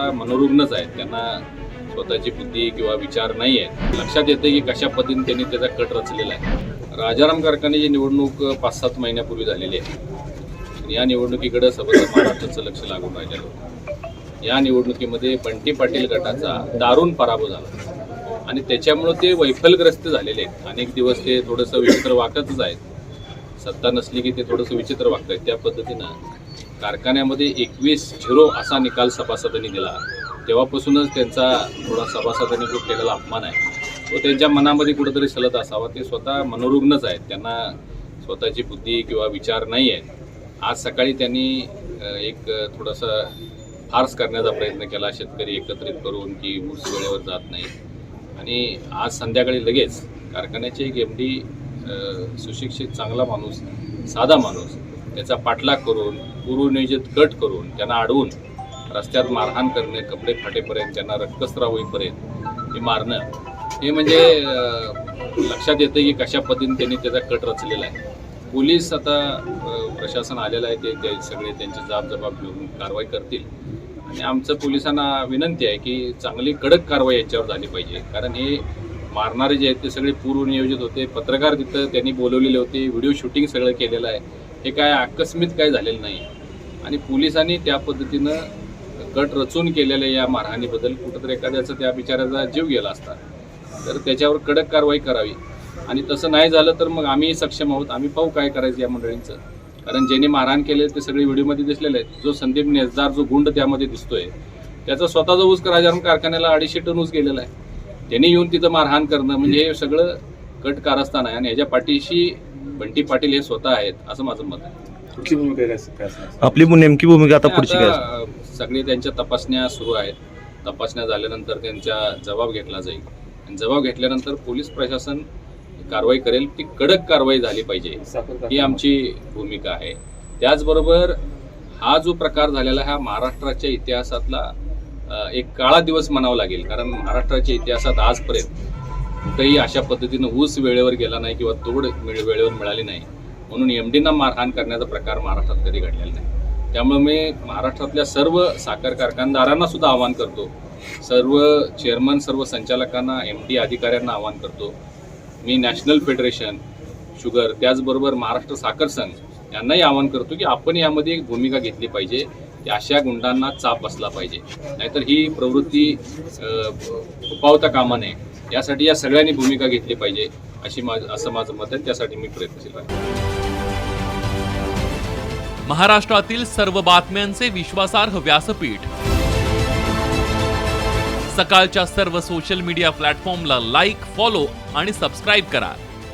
स्वतः मनोरुग्णच आहेत. त्यांना स्वतःची बुद्धी किंवा विचार नाही आहे लक्षात येतं की कशा पद्धतीने त्यांनी त्याचा कट रचलेला आहे. राजाराम कारखान्याची निवडणूक पाच सात महिन्यापूर्वी झालेली आहे. या निवडणुकीकडे सबंध महाराष्ट्राचं लक्ष लागून राहिलेलं या निवडणुकीमध्ये बंटी पाटील गटाचा दारुण पराभव झाला. आणि त्याच्यामुळं ते वैफलग्रस्त झालेले आहेत. अनेक दिवस ते थोडंसं विचित्र वागतच आहेत. सत्ता नसली की ते थोडंसं विचित्र वागत आहेत त्या पद्धतीनं कारखान्यामध्ये एकवीस झिरो असा निकाल सभासदांनी दिला. तेव्हापासूनच त्यांचा थोडा सभासदांनी जो केलेला अपमान आहे तो त्यांच्या मनामध्ये कुठंतरी सलत असावा. ते स्वतः मनोरुग्णच आहेत. त्यांना स्वतःची बुद्धी किंवा विचार नाही आहेत आज सकाळी त्यांनी एक थोडासा फार्स करण्याचा प्रयत्न केला शेतकरी एकत्रित करून की ऊस वेळेवर जात नाही. आणि आज संध्याकाळी लगेच कारखान्याचे एक एम डी सुशिक्षित चांगला माणूस साधा माणूस त्याचा पाठलाग करून पूर्वनियोजित कट करून त्यांना अडवून रस्त्यात मारहाण करणे कपडे फाटेपर्यंत त्यांना रक्तस्राव होईपर्यंत हे मारणं हे म्हणजे लक्षात येतं की कशा पद्धतीने त्यांनी त्याचा कट रचलेला आहे. पोलीस आता प्रशासन आलेलं आहे ते ते सगळे त्यांचे जाब जबाब घेऊन कारवाई करतील. आणि आमचं पोलिसांना विनंती आहे की चांगली कडक कारवाई याच्यावर झाली पाहिजे. कारण हे मारणारे जे आहेत ते सगळे पूर्वनियोजित होते. पत्रकार तिथं त्यांनी बोलवलेले होते. व्हिडिओ शूटिंग सगळं केलेलं आहे. हे काय आकस्मित काय झालेलं नाही. आणि पोलिसांनी त्या पद्धतीनं कट रचून केलेल्या या मारहाणीबद्दल. कुठंतरी एखाद्याचा त्या बिचाऱ्याचा जीव गेला असता. तर त्याच्यावर कडक कारवाई करावी. आणि तसं नाही झालं तर मग आम्ही सक्षम आहोत. आम्ही पाहू काय करायचं या मंडळींचं. कारण ज्यांनी मारहाण केले ते सगळे व्हिडिओमध्ये दिसलेले आहेत. जो संदीप नेसदार जो गुंड त्यामध्ये दिसतोय. त्याचा स्वतःचा ऊस राजाराम कारखान्याला अडीचशे टन ऊस गेलेला आहे. त्यांनी येऊन तिथं मारहाण करणं म्हणजे हे सगळं कट कारस्थान आहे आणि ह्याच्या पाठीशी बंटी पाटील हे स्वतः आहेत असं माझं मत आहे. कुठली भूमिका काय काय असणार? आपली मु- नेमकी भूमिका आता पुढची काय आता, अ, सगळे त्यांच्या तपासण्या सुरू आहेत. तपासण्या झाल्यानंतर त्यांचा जबाब घेतला जाईल. आणि जबाब घेतल्यानंतर पोलीस प्रशासन कारवाई करेल ती कडक कारवाई झाली पाहिजे. साखर ही आमची भूमिका आहे. त्याचबरोबर हा जो प्रकार झालेला हा महाराष्ट्राच्या इतिहासातला अ, एक काळा दिवस म्हणावा लागेल कारण महाराष्ट्राच्या इतिहासात आजपर्यंत कुठेही अशा पद्धतीनं ऊस वेळेवर गेला नाही किंवा तोड वेळेवर मिळाली नाही. म्हणून एम डीना मारहाण करण्याचा प्रकार महाराष्ट्रात कधी घडलेला नाही. त्यामुळे मी महाराष्ट्रातल्या सर्व साखर कारखानदारांना सुद्धा आवाहन करतो. सर्व चेअरमन सर्व संचालकांना एम डी अधिकाऱ्यांना आवाहन करतो. मी नॅशनल फेडरेशन शुगर त्याचबरोबर महाराष्ट्र साखर संघ यांनाही आवाहन करतो की आपण यामध्ये एक भूमिका घेतली पाहिजे की अशा गुंडांना चाप बसला पाहिजे. नाहीतर ही प्रवृत्ती अ, कामा नये. यासाठी या सगळ्यांनी भूमिका घेतली पाहिजे अशी माझं असं माझं मत आहे. त्यासाठी मी प्रयत्नशील आहे महाराष्ट्रातील सर्व बातम्यांचे विश्वासार्ह व्यासपीठ. सकाळच्या सर्व सोशल मीडिया प्लॅटफॉर्मला लाईक फॉलो आणि सबस्क्राईब करा.